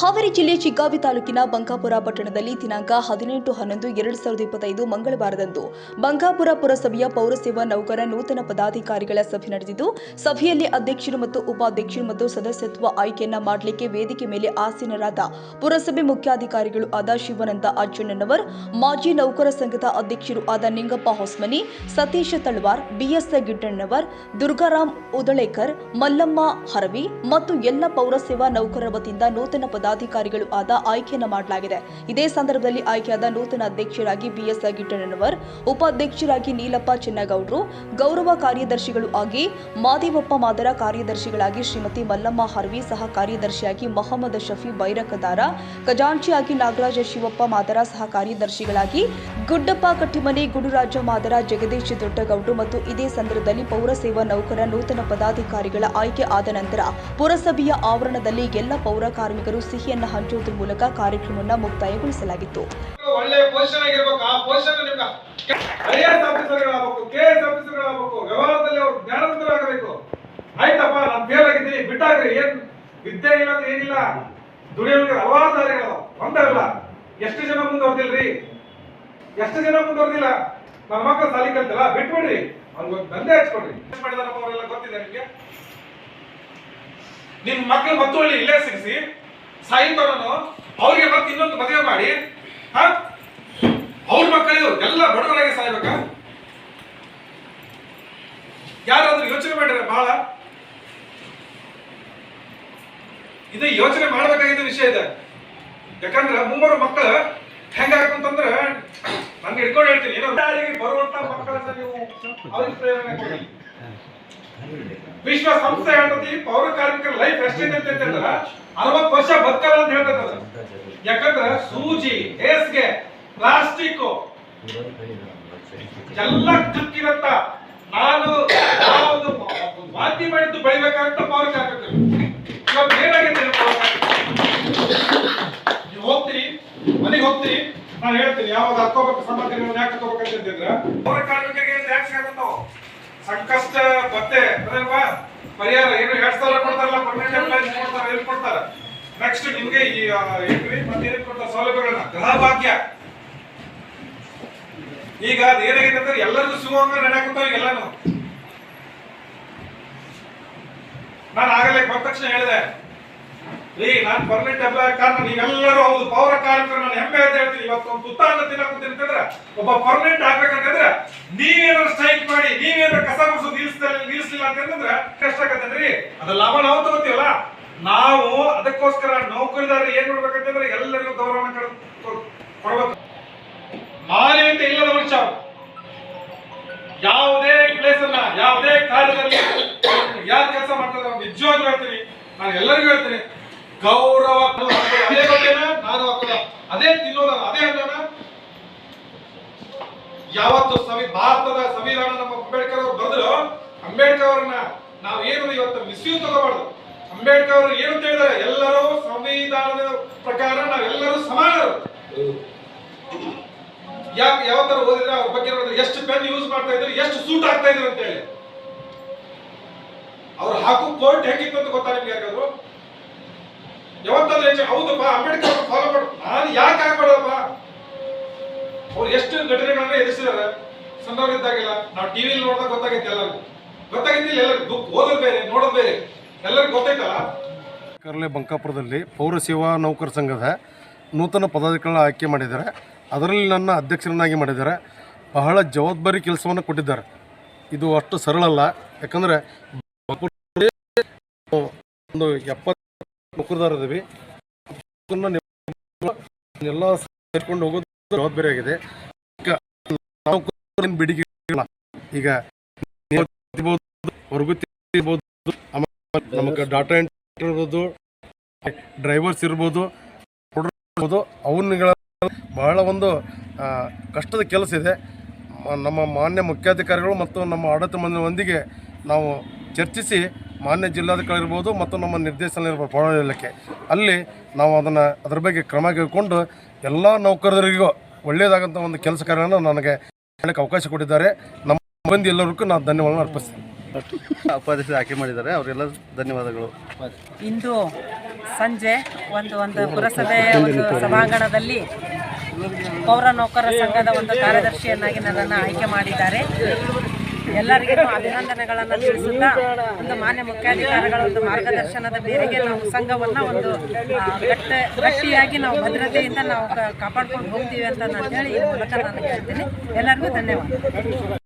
ಹಾವೇರಿ ಜಿಲ್ಲೆ ಚಿಗ್ಗಾವಿ ತಾಲೂಕಿನ ಬಂಕಾಪುರ ಪಟ್ಟಣದಲ್ಲಿ ದಿನಾಂಕ ಹದಿನೆಂಟು ಹನ್ನೊಂದು ಎರಡು ಸಾವಿರದ ಇಪ್ಪತ್ತೈದು ಮಂಗಳವಾರದಂದು ಬಂಕಾಪುರ ಪುರಸಭೆಯ ಪೌರಸೇವಾ ನೌಕರ ನೂತನ ಪದಾಧಿಕಾರಿಗಳ ಸಭೆ ನಡೆದಿದ್ದು, ಸಭೆಯಲ್ಲಿ ಅಧ್ಯಕ್ಷರು ಮತ್ತು ಉಪಾಧ್ಯಕ್ಷರು ಮತ್ತು ಸದಸ್ಯತ್ವ ಆಯ್ಕೆಯನ್ನ ಮಾಡಲಿಕ್ಕೆ ವೇದಿಕೆ ಮೇಲೆ ಆಸೀನರಾದ ಪುರಸಭೆ ಮುಖ್ಯಾಧಿಕಾರಿಗಳು ಆದ ಶಿವಾನಂದ ಅಜ್ಜಣ್ಣನವರ್, ಮಾಜಿ ನೌಕರ ಸಂಘದ ಅಧ್ಯಕ್ಷರು ಆದ ನಿಂಗಪ್ಪ ಹೊಸ್ಮನಿ, ಸತೀಶ್ ತಳ್ವಾರ್, ಬಿಎಸ್ ಗಿಡ್ಡಣ್ಣವರ್ ದುರ್ಗಾರಾಮ್ ಉದಳೇಕರ್, ಮಲ್ಲಮ್ಮ ಹರವಿ ಮತ್ತು ಎಲ್ಲ ಪೌರಸೇವಾ ನೌಕರರ ವತಿಯಿಂದ ನೂತನ ಪದಾಧಿಕಾರಿಗಳು ಆದ ಆಯ್ಕೆಯನ್ನು ಮಾಡಲಾಗಿದೆ. ಇದೇ ಸಂದರ್ಭದಲ್ಲಿ ಆಯ್ಕೆಯಾದ ನೂತನ ಅಧ್ಯಕ್ಷರಾಗಿ ಬಿಎಸ್ ಗಿಟ್ಟಣ್ಣನವರ್ ಉಪಾಧ್ಯಕ್ಷರಾಗಿ ನೀಲಪ್ಪ ಚಿನ್ನಗೌಡರು, ಗೌರವ ಕಾರ್ಯದರ್ಶಿಗಳು ಆಗಿ ಮಾದೇವಪ್ಪ ಮಾದರ ಕಾರ್ಯದರ್ಶಿಗಳಾಗಿ ಶ್ರೀಮತಿ ಮಲ್ಲಮ್ಮ ಹರ್ವಿ, ಸಹ ಕಾರ್ಯದರ್ಶಿಯಾಗಿ ಮೊಹಮ್ಮದ್ ಶಫಿ ಬೈರಕದಾರ, ಖಜಾಂಚಿಯಾಗಿ ನಾಗರಾಜ ಶಿವಪ್ಪ ಮಾದರ ಸಹ ಕಾರ್ಯದರ್ಶಿಗಳಾಗಿ ಗುಡ್ಡಪ್ಪ ಕಟ್ಟಿಮನೆ, ಗುಡುರಾಜ ಮಾದರ, ಜಗದೀಶ್ ದೊಡ್ಡಗೌಡರು ಮತ್ತು ಇದೇ ಸಂದರ್ಭದಲ್ಲಿ ಪೌರಸೇವಾ ನೌಕರ, ನೂತನ ಪದಾಧಿಕಾರಿಗಳ ಆಯ್ಕೆ ಆದ ನಂತರ ಪುರಸಭೆಯ ಆವರಣದಲ್ಲಿ ಎಲ್ಲ ಪೌರ ಕಾರ್ಮಿಕರು ಸಿಹಿಯನ್ನು ಹಂಚುವುದರ ಮೂಲಕ ಕಾರ್ಯಕ್ರಮವನ್ನು ಮುಕ್ತಾಯಗೊಳಿಸಲಾಗಿತ್ತು. ಆಯ್ತಪ್ಪ ಬಿಟ್ಟಾಗ್ರಿ, ಏನ್ ವಿದ್ಯೆ ಇಲ್ಲ ಅಂದ್ರೆ ಏನಿಲ್ಲ ಒಂದಲ್ಲ ಎಷ್ಟು ಜನ ಮುಂದುವರೆದಿಲ್ರಿ ಎಷ್ಟು ಜನ ಮುಂದುವರೆದಿಲ್ಲ ನನ್ನ ಮಕ್ಕಳು ಸಾಲಿ ಕಲ್ತಲ್ಲ, ಬಿಟ್ಬಿಡ್ರಿ. ಅವ್ನಿಗೆ ದಂಧೆ ಹಚ್ಕೊಡ್ರಿ. ಮಾಡಿದಾರಪ್ಪ ಅವರೆಲ್ಲ ಗೊತ್ತಿದೆ ನಿಮ್ಗೆ? ನಿಮ್ ಮಕ್ಳು ಮತ್ತೊಳ್ಳಿ ಇಲ್ಲೇ ಸಿಗಿಸಿ ಸಾಯಿತವನು ಅವ್ರಿಗೆ ಮತ್ತೆ ಇನ್ನೊಂದು ಮದುವೆ ಮಾಡಿ, ಹಾ? ಅವ್ರ ಮಕ್ಕಳು ಎಲ್ಲ ಬಡವರಾಗಿ ಸಾಯ್ಬೇಕಾ? ಯಾರಾದ್ರೂ ಯೋಚನೆ ಮಾಡಿದ್ರೆ ಬಹಳ ಇದು ಯೋಚನೆ ಮಾಡಬೇಕಾಗಿದ್ದ ವಿಷಯ ಇದೆ. ಯಾಕಂದ್ರೆ ಮುಂಬರುವ ಮಕ್ಕಳು ಹೆಂಗಾಗಂತಂದ್ರೆ ನಾನು ಹಿಡ್ಕೊಂಡು ಹೇಳ್ತೀನಿ. ಬರುವಂತ ಮಕ್ಕಳನ್ನ ನೀವು ಅವ್ರಿಗೆ ಪ್ರೇರಣೆ ಕೊಡಿ. ವಿಶ್ವಸಂಸ್ಥೆ ಹೇಳ್ತತಿ ಪೌರ ಕಾರ್ಮಿಕರ ಲೈಫ್ ಎಷ್ಟಿದೆ ಅಂತ ಹೇಳ್ತಿದ್ರ ಅರವತ್ತು ವರ್ಷ ಬದುಕಲ್ಲ ಅಂತ ಹೇಳ್ತದ ಯಾಕಂದ್ರೆ ಸೂಜಿ ಹೇಸ್ಗೆ ಪ್ಲಾಸ್ಟಿಕ್ ಎಲ್ಲ ಕ್ಲಿಕ್ಕಿರತ್ತ ನಾನು ಒಂದು ವಾಂತಿ ಮಾಡಿದ್ದು ಬೆಳಿಬೇಕಂತ ಪೌರ ಹಾಕಿದ್ರು ಇವತ್ತು ಏನಾಗಿದೆ? ನೀವು ಹೋಗ್ತೀರಿ ಮನೆಗೆ ಹೋಗ್ತೀರಿ ನಾನು ಹೇಳ್ತೀನಿ ಯಾವಾಗ ಹತ್ಕೋಬೇಕು ನೀವು ಯಾಕೆ ಹತ್ಕೋಬೇಕು ಅಂತಂದ್ರೆ ಪೌರ ಕಾರ್ಮಿಕರಿಗೆ ಟ್ಯಾಕ್ಸ್ ಆಗುತ್ತಾವ ಸಂಕಷ್ಟ ಬತ್ತೆ ಅದೇಲ್ವಾ ಪರಿಹಾರ ಏನು ಎರಡ್ ಸಾವಿರ ಕೊಡ್ತಾರಲ್ಲ ಪರ್ಮನೆಂಟ್ ಎಂಪ್ಲಾಯ್ಸ್ ಕೊಡ್ತಾರ ಎಲ್ಲಿ ಕೊಡ್ತಾರ. ನೆಕ್ಸ್ಟ್ ನಿಮ್ಗೆ ಈ ಏನ್ರಿ? ಮತ್ತೆ ಸೌಲಭ್ಯಗಳನ್ನ. ಗೃಹ ಈಗ ಅದು ಅಂದ್ರೆ ಎಲ್ಲರಿಗೂ ಸಿಗುವಂಗ ನಡೆಯಕತ್ತಾವ ಎಲ್ಲಾನು. ನಾನು ಆಗಲೇ ಬಂದ ತಕ್ಷಣ ಹೇಳಿದೆ. ರೀ ನಾನು ಪರ್ಮನೆಂಟ್ ಎಂಪ್ಲಾಯ್ ಕಾರಣ, ನೀವೆಲ್ಲರೂ ಹೌದು, ಪೌರ ಕಾರ್ಮಿಕರು, ನಾನು ಹೆಮ್ಮೆ ಅಂತ ಹೇಳ್ತೀನಿ. ಇವತ್ತು ಒಂದು ತುತ್ತಾನ್ನ ತಿನ್ನಕುತ್ತೀನಿ ಅಂತಂದ್ರೆ ಒಬ್ಬ ಪರ್ಮನೆಂಟ್ ಆಗ್ಬೇಕಂತಂದ್ರೆ ನೀವೇನಾದ್ರು ಸ್ಟ್ರೈಕ್ ಮಾಡಿ, ನೀವೇನಾದ್ರು ಕಸ ಗುಡಿಸೋದು ನಿಲ್ಲಿಸ್ತಾ ನಿಲ್ಲಿಸ್ಲಿಲ್ಲ ಅಂತಂದ್ರೆ ಕಷ್ಟ ಆಗತ್ತೇನ್ರಿ ಅದು ಲಾಭ ನಾವು ತಗೋತೀವಲ್ಲ? ನಾವು ಅದಕ್ಕೋಸ್ಕರ ನೌಕರಿದಾರ ಏನ್ ಮಾಡ್ಬೇಕಂತಂದ್ರೆ ಎಲ್ಲರಿಗೂ ಗೌರವ ಕೊಡಬೇಕು ಮಾನವೀಯತೆ ಇಲ್ಲದ ಮನುಷ್ಯ ಯಾವುದೇ ಪ್ಲೇಸ್ ಅನ್ನ, ಯಾವುದೇ ಕಾರ್ಯದಲ್ಲಿ ಯಾರು ಕೆಲಸ ಮಾಡ್ತಾರೆ ನಿಜವಾಗ್ ಹೇಳ್ತೀನಿ. ನಾನು ಎಲ್ಲರಿಗೂ ಹೇಳ್ತೀನಿ. ಗೌರವ ಅದೇ ಅದೇ ತಿನ್ನೋದ, ಅದೇ ಅಂತ ಯಾವತ್ತು ಸಂವಿ ಭಾರತದ ಸಂವಿಧಾನ ನಮ್ಮ ಅಂಬೇಡ್ಕರ್ ಅವರು ಬರೆದ್ರು ಅಂಬೇಡ್ಕರ್ ಅವರನ್ನ ನಾವು ಏನು ಇವತ್ತು ಮಿಸ್ಯೂಸ್ ತಗೋಬಾರ್ದು. ಅಂಬೇಡ್ಕರ್ ಅವರು ಏನು ಹೇಳಿದಾರೆ ಎಲ್ಲರೂ ಸಂವಿಧಾನದ ಪ್ರಕಾರ ನಾವೆಲ್ಲರೂ ಸಮಾನರು. ಯಾಕೆ ಯಾವ ತರ ಓದಿದ್ರೆ ಅವ್ರ ಬಗ್ಗೆ ನೋಡಿದ್ರೆ ಎಷ್ಟು ಪೆನ್ ಯೂಸ್ ಮಾಡ್ತಾ ಇದ್ರು, ಎಷ್ಟು ಸೂಟ್ ಆಗ್ತಾ ಇದ್ರು ಅಂತ ಹೇಳಿ ಅವ್ರು ಹಾಕು ಕೋರ್ಟ್ ಹೆಂಗಿತ್ತು ಅಂತ ಗೊತ್ತಾ ನಿಮ್ಗೆ ಯಾಕಾದ್ರು ಯಾವತ್ತಾದ್ರೂ ಹೌದಪ್ಪ, ಅಂಬೇಡ್ಕರ್ ಫಾಲೋ ಮಾಡ್. ನಾನು ಯಾಕೆ ಆಗ್ಬಾರ್ದಪ್ಪ ಅವ್ರು ಎಷ್ಟು ಘಟನೆಗಳನ್ನ ಎದುರಿಸಿದಾರೆ? ಸಣ್ಣವರಿದ್ದಾಗೆಲ್ಲ. ನಾವು ಟಿವಿಲಿ ನೋಡಿದಾಗ ಗೊತ್ತಾಗೈತೆ ಎಲ್ಲರಿಗೂ. ಗೊತ್ತಾಗೈತಿಲ್ಲ ಎಲ್ಲರಿಗೂ ಓದೋದು ಬೇರೆ, ನೋಡೋದು ಬೇರೆ. ಎಲ್ಲರಿಗೂ ಗೊತ್ತೈತಲ್ಲ? ಕರ್ಲೆ ಬಂಕಾಪುರದಲ್ಲಿ ಪೌರ ಸೇವಾ ನೌಕರ ಸಂಘದ ನೂತನ ಪದಾಧಿಕಾರಿಗಳನ್ನ ಆಯ್ಕೆ ಮಾಡಿದ್ದಾರೆ. ಅದರಲ್ಲಿ ನನ್ನ ಅಧ್ಯಕ್ಷರನ್ನಾಗಿ ಮಾಡಿದ್ದಾರೆ. ಬಹಳ ಜವಾಬ್ದಾರಿ ಕೆಲಸವನ್ನು ಕೊಟ್ಟಿದ್ದಾರೆ. ಇದು ಅಷ್ಟು ಸರಳ ಅಲ್ಲ. ಯಾಕಂದರೆ ಒಂದು ಎಪ್ಪತ್ತು ಇದ್ದೀವಿ. ಎಲ್ಲ ಸೇರ್ಕೊಂಡು ಹೋಗೋದು ಜವಾಬ್ದಾರಿ ಆಗಿದೆ ಈಗ ಈಗ ಆಮೇಲೆ ನಮಗೆ ಡಾಟಾ ಎಂಟ್ರಿ ಇರ್ಬೋದು ಡ್ರೈವರ್ಸ್ ಇರ್ಬೋದು ಅವನ್ಗಳ ಇರ್ಬೋದು ಬಹಳ ಒಂದು ಕಷ್ಟದ ಕೆಲಸ ಇದೆ. ನಮ್ಮ ಮಾನ್ಯ ಮುಖ್ಯಾಧಿಕಾರಿಗಳು ಮತ್ತು ನಮ್ಮ ಆಡಳಿತ ಮಂಡಳಿಯೊಂದಿಗೆ ನಾವು ಚರ್ಚಿಸಿ ಮಾನ್ಯ ಜಿಲ್ಲಾಧಿಕಾರಿ ಇರ್ಬೋದು ಮತ್ತು ನಮ್ಮ ನಿರ್ದೇಶನ ಇರ್ಬೋದು ಇಲಾಖೆ. ಅಲ್ಲಿ ನಾವು ಅದನ್ನು ಅದ್ರ ಬಗ್ಗೆ ಕ್ರಮ ಕೈಗೊಂಡು ಎಲ್ಲ ನೌಕರರಿಗೂ ಒಳ್ಳೆಯದಾಗಂಥ ಒಂದು ಕೆಲಸ ಕಾರ್ಯವನ್ನು ನನಗೆ ಹೇಳಕ್ಕೆ ಅವಕಾಶ ಕೊಟ್ಟಿದ್ದಾರೆ. ನಮ್ಮ ಮಂದಿ ಎಲ್ಲರಿಗೂ ನಾವು ಧನ್ಯವಾದ ಅರ್ಪಿಸ್ತೀನಿ. ಉಪಾಧ್ಯಕ್ಷರು ಆಯ್ಕೆ ಮಾಡಿದ್ದಾರೆ. ಅವರೆಲ್ಲ ಧನ್ಯವಾದಗಳು. ಇಂದು ಸಂಜೆ ಒಂದು ಒಂದು ಪುರಸಭೆ ಒಂದು ಸಭಾಂಗಣದಲ್ಲಿ ಪೌರ ನೌಕರ ಸಂಘದ ಒಂದು ಕಾರ್ಯದರ್ಶಿಯನ್ನಾಗಿ ನನ್ನನ್ನು ಆಯ್ಕೆ ಮಾಡಿದ್ದಾರೆ. ಎಲ್ಲರಿಗೂ ಅಭಿನಂದನೆಗಳನ್ನು ತಿಳಿಸುತ್ತಾ ಒಂದು ಮಾನ್ಯ ಮುಖ್ಯಾಧಿಕಾರಿಗಳ ಒಂದು ಮಾರ್ಗದರ್ಶನದ ಮೇರೆಗೆ ನಾವು ಸಂಘವನ್ನು ಒಂದು ಕಟ್ಟೆ ಗಟ್ಟ ಗಟ್ಟಿಯಾಗಿ ನಾವು ಭದ್ರತೆಯಿಂದ ನಾವು ಕಾಪಾಡ್ಕೊಂಡು ಹೋಗ್ತೀವಿ ಅಂತ ನಾನು ಹೇಳಿ ಈ ಮೂಲಕ ನಾನು ಹೇಳ್ತೀನಿ. ಎಲ್ಲರಿಗೂ ಧನ್ಯವಾದ